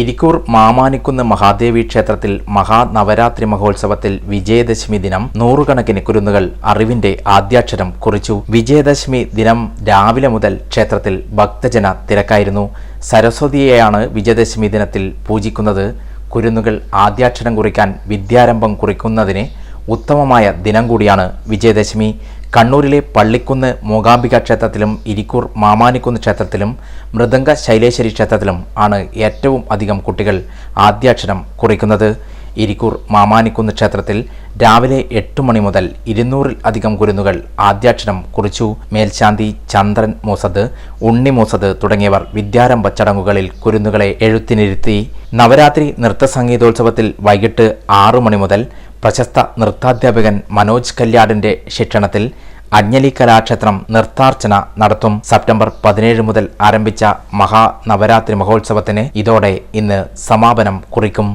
ഇരിക്കൂർ മാമാനിക്കുന്ന് മഹാദേവി ക്ഷേത്രത്തിൽ മഹാനവരാത്രി മഹോത്സവത്തിൽ വിജയദശമി ദിനം നൂറുകണക്കിന് കുരുന്നുകൾ അറിവിന്റെ ആദ്യാക്ഷരം കുറിച്ചു. വിജയദശമി ദിനം രാവിലെ മുതൽ ക്ഷേത്രത്തിൽ ഭക്തജന തിരക്കായിരുന്നു. സരസ്വതിയെയാണ് വിജയദശമി ദിനത്തിൽ പൂജിക്കുന്നത്. കുരുന്നുകൾ ആദ്യാക്ഷരം കുറിക്കാൻ വിദ്യാരംഭം കുറിക്കുന്നതിന് ഉത്തമമായ ദിനം കൂടിയാണ് വിജയദശമി. കണ്ണൂരിലെ പള്ളിക്കുന്ന് മൂകാംബിക ക്ഷേത്രത്തിലും ഇരിക്കൂർ മാമാനിക്കുന്ന് ക്ഷേത്രത്തിലും മൃദംഗ ശൈലേശ്വരി ക്ഷേത്രത്തിലും ആണ് ഏറ്റവും അധികം കുട്ടികൾ ആദ്യാക്ഷരം കുറിക്കുന്നത്. ഇരിക്കൂർ മാമാനിക്കുന്ന് ക്ഷേത്രത്തിൽ രാവിലെ എട്ട് മണി മുതൽ ഇരുന്നൂറിൽ അധികം കുരുന്നുകൾ ആദ്യാക്ഷരം കുറിച്ചു. മേൽശാന്തി ചന്ദ്രൻ മൂസദ് ഉണ്ണി മൂസദ് തുടങ്ങിയവർ വിദ്യാരംഭ ചടങ്ങുകളിൽ കുരുന്നുകളെ എഴുത്തിനിരുത്തി. നവരാത്രി നൃത്ത സംഗീതോത്സവത്തിൽ വൈകിട്ട് ആറു മണി മുതൽ പ്രശസ്ത നൃത്താധ്യാപകൻ മനോജ് കല്യാടിന്റെ ശിക്ഷണത്തിൽ അജ്ഞലി കലാക്ഷേത്രം നൃത്താർച്ചന നടത്തും. സെപ്റ്റംബർ പതിനേഴ് മുതൽ ആരംഭിച്ച മഹാനവരാത്രി മഹോത്സവത്തിന് ഇതോടെ ഇന്ന് സമാപനം കുറിക്കും.